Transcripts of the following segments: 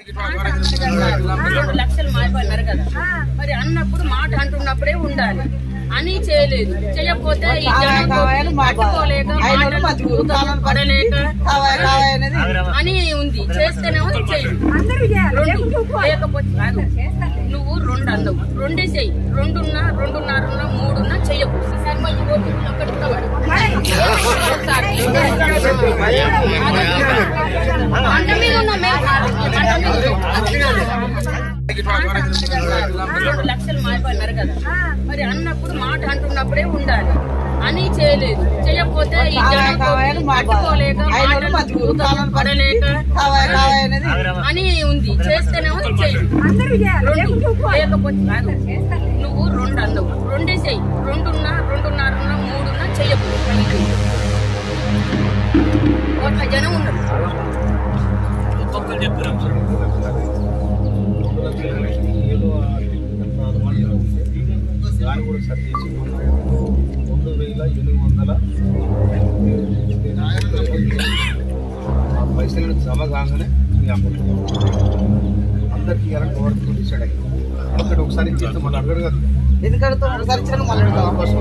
రెండు లక్షలు మారిపోయినారు కదా మరి అన్నప్పుడు మాట అంటున్నప్పుడే ఉండాలి అని చేయలేదు చేయకపోతే ఈ పట్టుకోలేక పడలేక అని ఉంది చేస్తేనేమో చేయకపోతే నువ్వు రెండు అందవు రెండే చెయ్యి రెండున్నా రెండున్నర మూడున్నా చెయ్యకు ఈసారి మళ్ళీ రెండు లక్షలు మాయపడినారు కదా. మరి అన్నప్పుడు మాట అంటున్నప్పుడే ఉండాలి. అని చేయలేదు. చేయకపోతే ఈ జనం పడలేక అని ఉంది. చేస్తేనేమో కాదు. నువ్వు రెండు అందవు రెండే చెయ్యి. రెండున్నా రెండున్నర మూడున్నా చెయ్యకు. ఒక జనం ఉన్నారు ఒక్కొక్కరు దాన్ని కూడా రెండు వేల ఎనిమిది వందల ఆ పైసలు జమ కాగానే అందరికి ఇవ్వాలని గవర్నమెంట్ డిసైడ్ అయ్యింది ఒకటి ఒకసారి మళ్ళీ అడగడు కదా ఎందుకంటే ఒకసారి ఇచ్చిన మళ్ళీ అవకాశం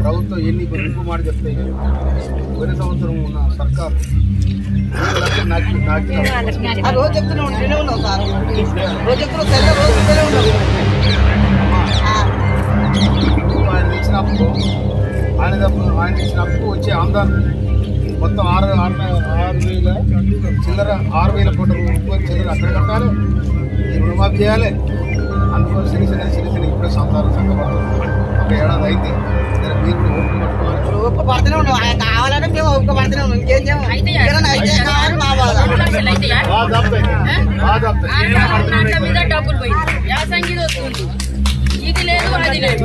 ప్రభుత్వం ఎన్ని ఇంకో మాట చెప్తాయి పోయిన సంవత్సరం ఉన్న సర్కారు రోజు చెప్తూనే సార్ రోజు ఆయన తప్పు- ఆయన ఇచ్చినప్పుడు వచ్చే ఆందాన్ మొత్తం ఆరు ఆరు ఆరు వేల చిల్లర ఆరు వేల కోట్ల రూపాయలు చిల్లర అక్కడ కట్టాలి రుణమాఫీ చేయాలి అందుకని సిరి సిరి సిరి సిరి ఇప్పుడే సంతానం సంఘపడుతుంది ఒక ఏడాది జర మీరు కూడా ఓపిక పట్టుకోవాలి ఉన్నాం ఆయన కావాలంటే మేము ఒక్క పడుతూనే ఉన్నాం ఇంకేం చేయము అయితే అయితే కావాలి మా బాధ అయితే డబ్బులు పోయింది యాసంగి వస్తుంది ఇది లేదు అది లేదు